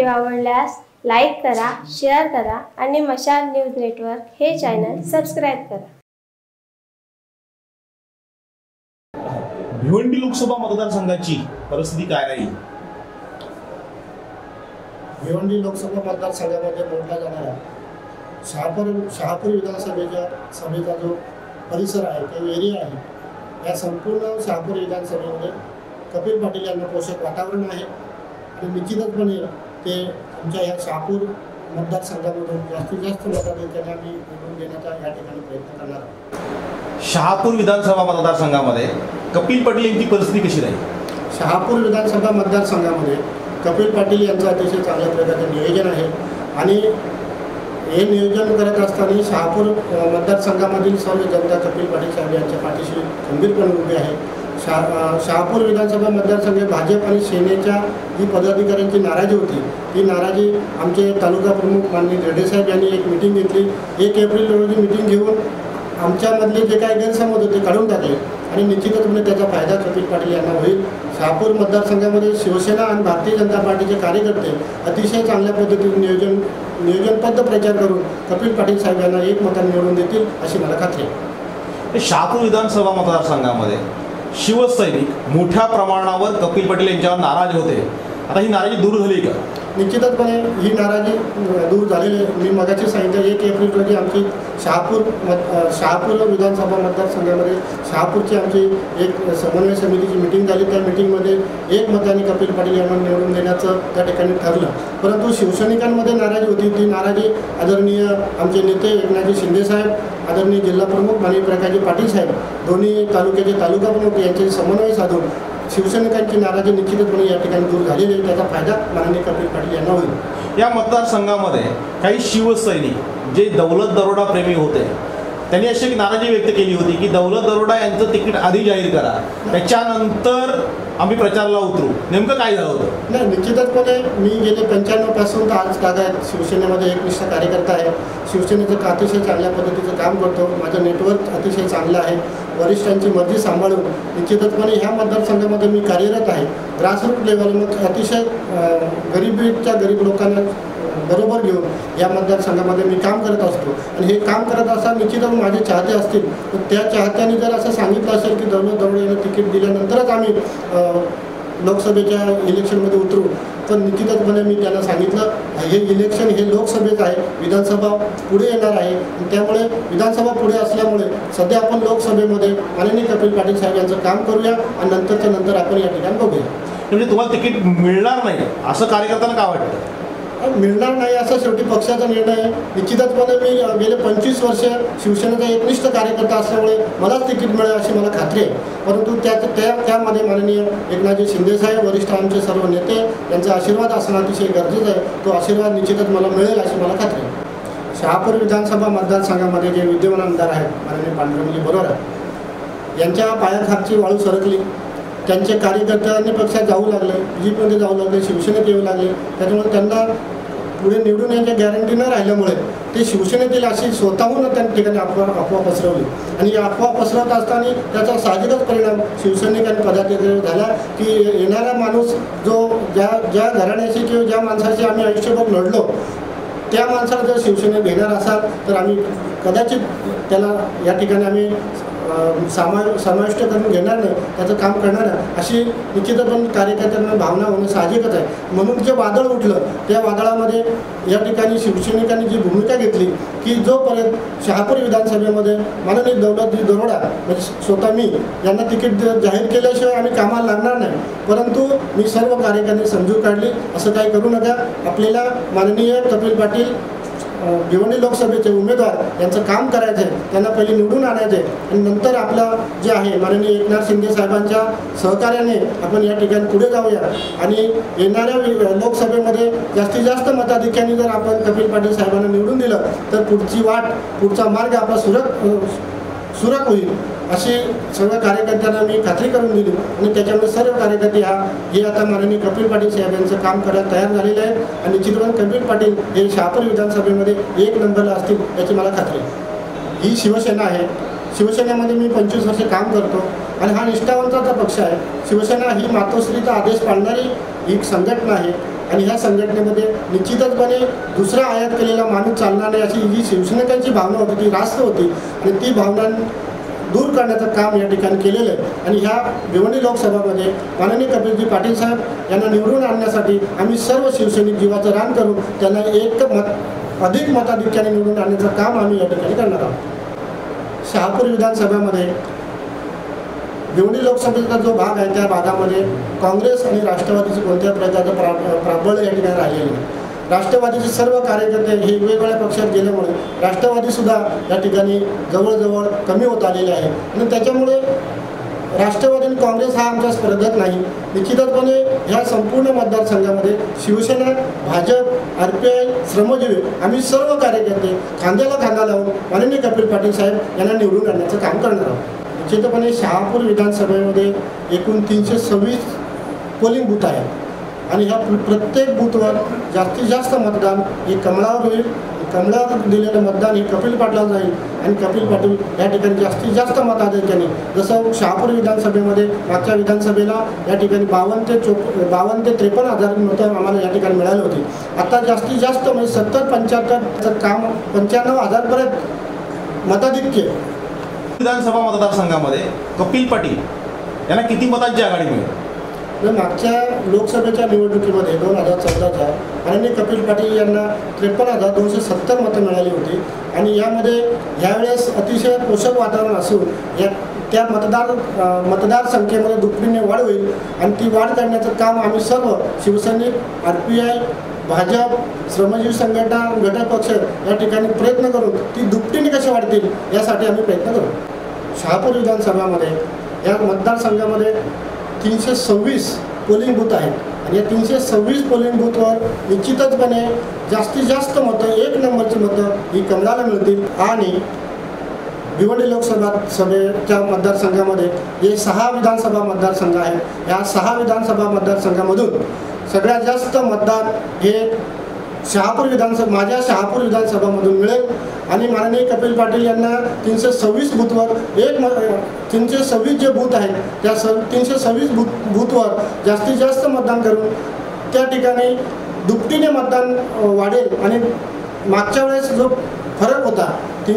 Video आवडल्यास like करा share करा आणि मशाल न्यूज नेटवर्क हे चॅनल सबस्क्राईब करा. भिवंडी लोकसभा मतदारसंघाची परिस्थिती काय राहील? भिवंडी लोकसभा मतदारसंघामध्ये मोडला जाणारा शहापूर शहापूर विधानसभेच्या सभेचा जो परिसर आहे किंवा एरिया आहे या संपूर्ण शहापूर विधानसभेमध्ये कपिल पाटील यांना पोषक वातावरण आहे. आणि निश्चितचपणे ते आमच्या या शहापूर मतदारसंघामधून जास्तीत जास्त मताधिक्याने आम्ही निवडून देण्याचा या ठिकाणी प्रयत्न करणार आहोत. शहापूर विधानसभा मतदारसंघामध्ये कपिल पटेल यांची परिस्थिती कशी राहील? शहापूर विधानसभा मतदारसंघामध्ये कपिल पाटील यांचं अतिशय चांगल्या प्रकारचं नियोजन आहे. आणि हे नियोजन करत असताना शहापूर मतदारसंघामधील सर्व जनता कपिल पाटील साहेब यांच्या पाठीशी खंबीरपणे उभी आहे. शहा शहापूर विधानसभा मतदारसंघ भाजप आणि सेनेच्या जी पदाधिकाऱ्यांची नाराजी होती ती नाराजी आमचे तालुका प्रमुख माननीय रेड्डी यांनी एक मिटिंग घेतली. एक एप्रिल रोजी मिटिंग घेऊन आमच्यामधले जे काही गैरसमज होते काढून टाकले आणि निश्चितच म्हणजे त्याचा फायदा कपिल पाटील यांना होईल. शहापूर मतदारसंघामध्ये शिवसेना आणि भारतीय जनता पार्टीचे कार्यकर्ते अतिशय चांगल्या पद्धतीने नियोजन नियोजनबद्ध प्रचार करून कपिल पाटील साहेब यांना एक मताने निवडून देतील अशी मला खात्री आहे. शहापूर विधानसभा मतदारसंघामध्ये शिवसैनिक मोठ्या प्रमाणावर कपिल पटेल यांच्यावर नाराज होते. आता ही नाराजी दूर झाली का? निश्चितपणे ही नाराजी दूर झालेली आहे. मी मगाशी सांगितलं एक एप्रिल रोजी आमची शहापूर मत शहापूर विधानसभा मतदारसंघामध्ये शहापूरची आमची एक समन्वय समितीची मिटिंग झाली. त्या मिटिंगमध्ये एक मताने कपिल पाटील यांना निवडून देण्याचं त्या ठिकाणी ठरलं. परंतु शिवसैनिकांमध्ये नाराजी होती. ती नाराजी आदरणीय आमचे नेते एकनाथजी शिंदेसाहेब आदरणीय जिल्हाप्रमुख माननीय प्रकाशजी पाटील साहेब दोन्ही तालुक्याचे तालुका प्रमुख यांचे समन्वय साधून शिवसैनिकांची नाराजी निश्चितपणे या ठिकाणी दूर झालेली आहे. त्याचा फायदा माननीय कपिल पाटील यांना होईल. या मतदारसंघामध्ये काही शिवसैनिक जे दौलत दरोडा प्रेमी होते त्यांनी अशी एक नाराजी व्यक्त केली होती की दौलत दरोडा यांचं तिकीट आधी जाहीर करा. त्याच्यानंतर आम्ही प्रचाराला उतरू. नेमकं काय झालं होतं? नाही निश्चितचपणे मी गेले पंच्याण्णवपासून तर आज तागायत शिवसेनेमध्ये एकनिष्ठ कार्यकर्ता आहे. शिवसेनेचं अतिशय चांगल्या पद्धतीचं काम करतो. माझं नेटवर्क अतिशय चांगलं आहे. वरिष्ठांची मर्जी सांभाळून निश्चितचपणे ह्या मतदारसंघामध्ये मी कार्यरत आहे. ग्रासरूट लेवलमध्ये अतिशय गरिबीच्या गरीब लोकांना बरोबर घेऊन या मतदारसंघामध्ये मी काम करत असतो. आणि हे काम करत असा निश्चितच माझे चाहते असतील. तर त्या चाहत्यांनी जर असं सांगितलं असेल की दररोज दौड यांना तिकीट दिल्यानंतरच आम्ही लोकसभेच्या इलेक्शनमध्ये उतरू. पण निश्चितचपणे मी त्यांना सांगितलं हे इलेक्शन हे लोकसभेचं आहे विधानसभा पुढे येणार आहे. त्यामुळे विधानसभा पुढे असल्यामुळे सध्या आपण लोकसभेमध्ये माननीय कपिल पाटील साहेब यांचं काम करूया आणि नंतरच्या नंतर आपण या ठिकाणी बघूया. म्हणजे तुम्हाला तिकीट मिळणार नाही. असं कार्यकर्त्यांना काय वाटतं? मिळणार नाही असा शेवटी पक्षाचा निर्णय आहे. निश्चितचपणे मी गेले पंचवीस वर्ष शिवसेनेचा एकनिष्ठ कार्यकर्ता असल्यामुळे मलाच तिकीट मिळेल अशी मला खात्री आहे. परंतु त्या त्या त्यामध्ये माननीय एकनाथजी शिंदेसाहेब वरिष्ठ आमचे सर्व नेते यांचा आशीर्वाद असणं अतिशय गरजेचं आहे. तो आशीर्वाद निश्चितच मला मिळेल अशी मला खात्री आहे. शहापूर विधानसभा मतदारसंघामध्ये जे विद्यमान आमदार आहेत माननीय पांडुरंगजी बरोबर यांच्या पायाखालची वाळू सरकली. त्यांचे कार्यकर्त्यांनी पक्षात जाऊ लागले बीजेपीमध्ये जाऊ लागले शिवसेनेत येऊ लागले. त्याच्यामुळे त्यांना पुढे निवडून यांच्या गॅरंटी न राहिल्यामुळे ते शिवसेनेतील अशी स्वतःहून त्या ठिकाणी अफवा अफवा पसरवली. आणि या अफवा पसरवत असताना त्याचा साहजिकच परिणाम शिवसैनिक आणि पदाधिकारी झाला की येणारा माणूस जो ज्या ज्या घराण्याशी किंवा ज्या माणसाशी आम्ही आयुष्यभर लढलो त्या माणसाला जर शिवसेनेत घेणार असाल तर आम्ही कदाचित त्याला या ठिकाणी आम्ही सामा समाविष्ट करून घेणार नाही त्याचं काम करणार आहे अशी निश्चितपण कार्यकर्त्यांना भावना होणं साहजिकच आहे. म्हणून जे वादळ उठलं त्या वादळामध्ये या ठिकाणी शिवसैनिकांनी जी भूमिका घेतली की जोपर्यंत शहापूर विधानसभेमध्ये माननीय दौलतजी दरोडा म्हणजे स्वतः मी यांना तिकीट द- जाहीर केल्याशिवाय आम्ही कामाला लागणार नाही. परंतु मी सर्व कार्यकर्त्यांनी समजू काढली असं काही करू नका. आपल्याला माननीय कपिल पाटील भिवंडी लोकसभेचे उमेदवार यांचं काम करायचं आहे त्यांना पहिले निवडून आणायचं आहे आणि नंतर आपलं जे आहे माननीय एकनाथ शिंदे साहेबांच्या सहकार्याने आपण या ठिकाणी पुढे जाऊया. आणि येणाऱ्या लोकसभेमध्ये जास्तीत जास्त मताधिक्याने जर आपण कपिल पाटील साहेबांना निवडून दिलं तर पुढची वाट पुढचा मार्ग आपला सुरक सुरत होईल. अशी सर्व कार्यकर्त्यांना मी खात्री करून दिली. आणि त्याच्यामुळे सर्व कार्यकर्ते हा हे आता माननीय कपिल पाटील साहेब यांचं काम करायला तयार झालेलं आहे. आणि निश्चितपणे कपिल पाटील हे शहापूर विधानसभेमध्ये एक नंबरला असतील याची मला खात्री आहे. ही शिवसेना आहे. शिवसेनेमध्ये मी पंचवीस वर्ष काम करतो. आणि हा निष्ठावंताचा पक्ष आहे. शिवसेना ही मातोश्रीचा आदेश पाळणारी एक संघटना आहे. आणि ह्या संघटनेमध्ये निश्चितचपणे दुसरा आयात केलेला माणूस चालणार नाही अशी जी शिवसैनिकांची भावना होती ती रास्त होती. आणि ती भावना दूर करण्याचं काम या ठिकाणी केलेलं आहे. आणि ह्या भिवंडी लोकसभामध्ये माननीय कपिलजी पाटील साहेब यांना निवडून आणण्यासाठी आम्ही सर्व शिवसैनिक जीवाचं रान करून त्यांना एक मत अधिक मताधिक्याने निवडून आणण्याचं काम आम्ही या ठिकाणी करणार आहोत. शहापूर विधानसभेमध्ये भिवंडी लोकसभेचा जो भाग आहे त्या भागामध्ये काँग्रेस आणि राष्ट्रवादीचं कोणत्या प्रकारचं प्रा प्राबल्य या ठिकाणी राहिलेलं नाही. राष्ट्रवादीचे सर्व कार्यकर्ते हे वेगवेगळ्या पक्षात गेल्यामुळे राष्ट्रवादीसुद्धा या ठिकाणी जवळजवळ कमी होत आलेले आहे. आणि त्याच्यामुळे राष्ट्रवादी आणि काँग्रेस हा आमचा स्पर्धक नाही. निश्चितपणे ह्या संपूर्ण मतदारसंघामध्ये Shiv Sena BJP R P I Shramjeevi आम्ही सर्व कार्यकर्ते खांद्याला खांदा लावून माननीय कपिल पाटील साहेब यांना निवडून आणण्याचं काम करणार आहोत. निश्चितपणे शहापूर विधानसभेमध्ये एकूण तीनशे सव्वीस पोलिंग बूथ आहेत. आणि ह्या प्रत्येक बूथवर जास्तीत जास्त मतदान हे कमळावर होईल. कमळावर दिलेलं मतदान हे कपिल पाटला जाईल. आणि कपिल पाटील या ठिकाणी जास्तीत जास्त मताधिक्याने जसं शहापूर विधानसभेमध्ये मागच्या विधानसभेला या ठिकाणी बावन्न ते चो बावन्न ते त्रेपन्न हजार मतं आम्हाला या ठिकाणी मिळाली होती. आता जास्तीत जास्त म्हणजे सत्तर पंच्याहत्तरचं काम पंच्याण्णव हजारपर्यंत मताधिक्य विधानसभा मतदारसंघामध्ये कपिल पाटील यांना किती मतांची आघाडी मिळेल? मागच्या लोकसभेच्या निवडणुकीमध्ये दोन हजार चौदाच्या माननीय कपिल पाटील यांना त्रेपन्न हजार दोनशे सत्तर मतं मिळाली होती. आणि यामध्ये यावेळेस अतिशय पोषक वातावरण असून या त्या मतदार मतदारसंख्येमध्ये दुपटीने वाढ होईल. आणि ती वाढ करण्याचं काम आम्ही सर्व शिवसैनिक आर पी आय भाजप श्रमजीवी संघटना घटक पक्ष या ठिकाणी प्रयत्न करून ती दुपटीने कशी वाढतील यासाठी आम्ही प्रयत्न करू. शहापूर विधानसभामध्ये या मतदारसंघामध्ये तीनशे सव्वीस पोलिंग बूथ आहेत. आणि या तीनशे सव्वीस पोलिंग बूथवर निश्चितचपणे जास्तीत जास्त मतं एक नंबरची मतं ही कमलाला मिळतील. आणि भिवंडी लोकसभा सभेच्या मतदारसंघामध्ये जे सहा विधानसभा मतदारसंघ आहेत या सहा विधानसभा मतदारसंघामधून सगळ्यात जास्त मतदान हे शहापूर विधानसभा माझ्या शहापूर विधानसभामधून मिळेल. आणि माननीय कपिल पाटील यांना तीनशे सव्वीस बूथवर एक म तीनशे सव्वीस जे बूथ आहेत त्या स तीनशे सव्वीस बूथ बूथवर जास्तीत जास्त मतदान करून त्या ठिकाणी दुपटीने मतदान वाढेल. आणि मागच्या वेळेस जो फरक होता ती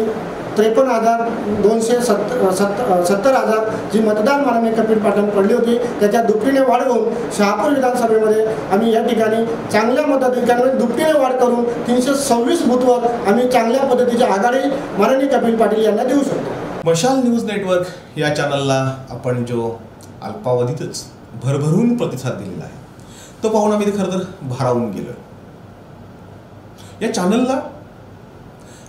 त्रेपन्न हजार दोनशे सत्तर सत्तर सत्तर हजार जी मतदान माननीय कपिल पाटील पडली होती त्याच्या दुपटीने वाढ होऊन शहापूर विधानसभेमध्ये आम्ही या ठिकाणी चांगल्या मताधिक्यामध्ये दुपटीने वाढ करून तीनशे सव्वीस बूथवर आम्ही चांगल्या पद्धतीची आघाडी माननीय कपिल पाटील यांना देऊ शकतो. मशाल न्यूज नेटवर्क या चॅनलला आपण जो अल्पावधीतच भरभरून प्रतिसाद दिलेला आहे तो पाहून आम्ही ते खरं तर भारावून गेलो. या चॅनलला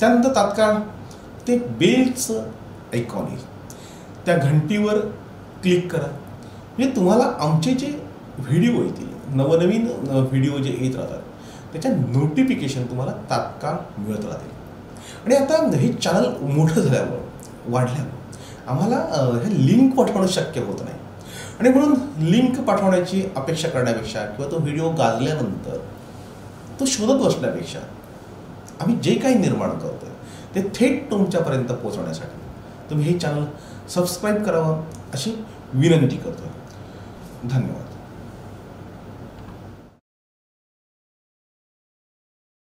त्यानंतर तात्काळ ते बेलचं आयकॉन येईल. त्या घंटीवर क्लिक करा. म्हणजे तुम्हाला आमचे जे व्हिडिओ येतील नवनवीन व्हिडिओ जे येत राहतात त्याच्या नोटिफिकेशन तुम्हाला तात्काळ मिळत राहतील. आणि आता हे चॅनल मोठं झाल्यामुळं वाढल्यामुळं आम्हाला हे लिंक पाठवणं शक्य होत नाही. आणि म्हणून लिंक पाठवण्याची अपेक्षा करण्यापेक्षा किंवा तो व्हिडिओ गाजल्यानंतर तो शोधत बसण्यापेक्षा आम्ही जे काही निर्माण करतोय ते थेट तुमच्यापर्यंत पोहोचवण्यासाठी. तुम्ही हे चॅनल सबस्क्राईब करावं अशी विनंती करतो धन्यवाद.